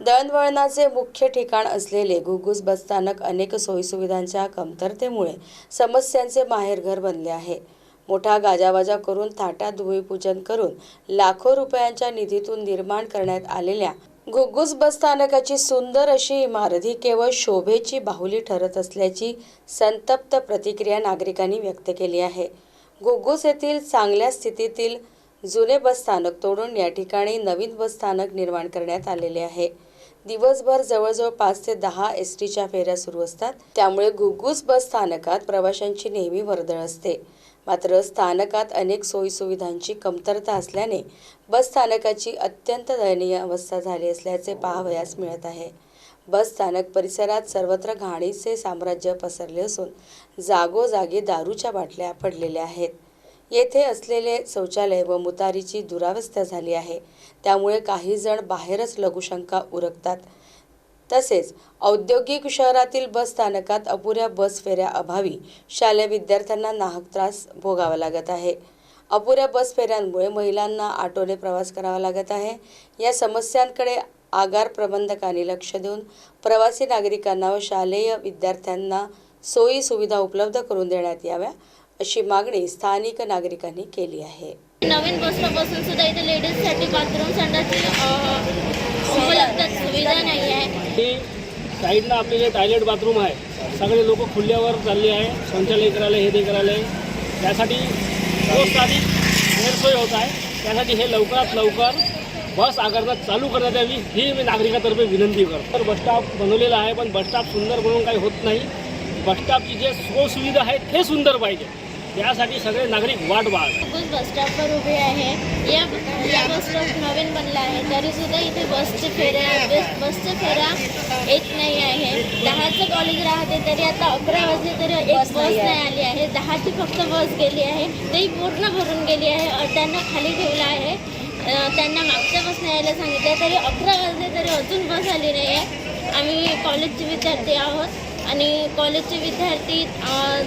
दळणवळणाचे मुख्य ठिकाण असलेले घुगुस बसस्थानक अनेक सोयीसुविधांच्या कमतरतेमुळे समस्यांचे माहेरघर बनले आहे. मोठा गाजावाजा करून थाटात भूमिपूजन करून लाखो रुपयांच्या निधीतून निर्माण करण्यात आलेल्या घुग्गुस बसस्थानकाची सुंदर अशी इमारत ही केवळ शोभेची बाहुली ठरत असल्याची संतप्त प्रतिक्रिया नागरिकांनी व्यक्त केली आहे. घुग्गुस येथील चांगल्या स्थितीतील जुने बसस्थानक तोडून या ठिकाणी नवीन बसस्थानक निर्माण करण्यात आलेले आहे. दिवसभर जवळजवळ पाच ते दहा एस टीच्या फेऱ्या सुरू असतात. त्यामुळे घुगुस बस स्थानकात प्रवाशांची नेहमी वर्दळ असते. मात्र स्थानकात अनेक सोयीसुविधांची कमतरता असल्याने बस स्थानकाची अत्यंत दयनीय अवस्था झाली असल्याचे पाहावयास मिळत आहे. बस स्थानक परिसरात सर्वत्र घाणीचे साम्राज्य पसरले असून जागोजागी दारूच्या बाटल्या पडलेल्या आहेत. येथे असलेले शौचालय व मुतारीची दुरावस्था झाली आहे. त्यामुळे काही जण बाहेरच लघुशंका उरकतात. तसेच औद्योगिक शहरातील बस स्थानकात अपुऱ्या बस फेऱ्या अभावी शालेय विद्यार्थ्यांना नाहक त्रास भोगावा लागत आहे. अपुऱ्या बस फेऱ्यांमुळे महिलांना ऑटोने प्रवास करावा लागत आहे. या समस्यांकडे आगार प्रबंधकांनी लक्ष देऊन प्रवासी नागरिकांना व शालेय विद्यार्थ्यांना सोयी सुविधा उपलब्ध करून देण्यात याव्या अशी मागणी स्थानिक नागरिकांनी केली आहे. नवीन बसला बसून सुद्धा इथे लेडीजसाठी बाथरूम संडासची उपलब्ध सुविधा नाही आहे. हे साईडला आपले जे टॉयलेट बाथरूम आहे सगळे लोक खुल्यावर चालले आहे शौचालय करायला हे ते करायला त्यासाठी रोज तारीख गैरसोय होत आहे. त्यासाठी हे लवकरात लवकर बस आकारण्यात चालू करण्यात यावी ही मी नागरिकातर्फे विनंती करतो. तर बसस्टॉप बनवलेला आहे पण बसस्टॉप सुंदर बनवून काही होत नाही. बसस्टॉपची जे सोयीसुविधा आहेत ते सुंदर पाहिजे. त्यासाठी सगळे नागरिक वाट बस बस स्टॉपवर उभे आहे. या या बस स्टॉप नवीन बनला आहे. तरी सुद्धा इथे बसचे फेऱ्या बस बसच्या फेऱ्या येत नाही आहे. दहाचं कॉलेज राहते तरी आता अकरा वाजले तरी एक बस नाही आली आहे. दहाची फक्त बस गेली आहे. तेही पूर्ण भरून गेली आहे. त्यांना खाली ठेवलं आहे. त्यांना मागच्या बस नाही यायला सांगितलं. तरी अकरा वाजले तरी अजून बस आली नाही आहे आम्ही कॉलेजचे विद्यार्थी आहोत. आणि कॉलेजचे विद्यार्थी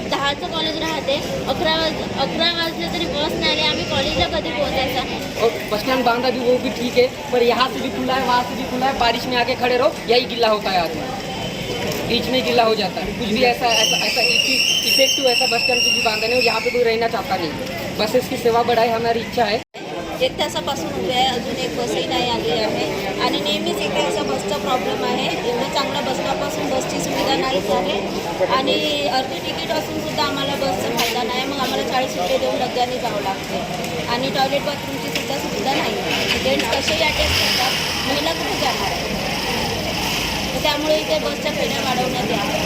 दहाचं कॉलेज राहते. अकरा वाज अकरा वाजले तरी बस नाही आली. आम्ही कॉलेजला कधी पोहोचायचा? और बस स्टैंड बांधा भी वो भी ठीक है पर यहाँ से भी खुला है वहाँ से भी खुला है. बारिश में आके खड़े रहो. यही गिल्ला होता है आदमी बीच में गिल्ला हो जाता है। कुछ भी ऐसा ऐसा ऐसा इफेक्टिव ऐसा बस स्टैंड कुछ भी बांधा नहीं और यहाँ पे कोई रहना चाहता नहीं बसेस की सेवा बढ़ाए हमारी इच्छा है। एक तासापासून उभे आहे. अजून एक बसही नाही आली आहे. आणि नेहमीच इथे असा बसचा प्रॉब्लेम आहे. एवढं चांगलं बसल्यापासून बसची सुविधा नाहीच आहे. आणि अर्धी तिकीट असून सुद्धा आम्हाला बसचा फायदा नाही. मग आम्हाला चाळीस रुपये देऊन डब्याने जावं लागते. आणि टॉयलेट बाथरूमची सुद्धा सुविधा नाही. जेंट्स कसेही अटॅच करतात? महिला कुठे जाणार? त्यामुळे इथे बसच्या फेऱ्या वाढवण्यात याव्या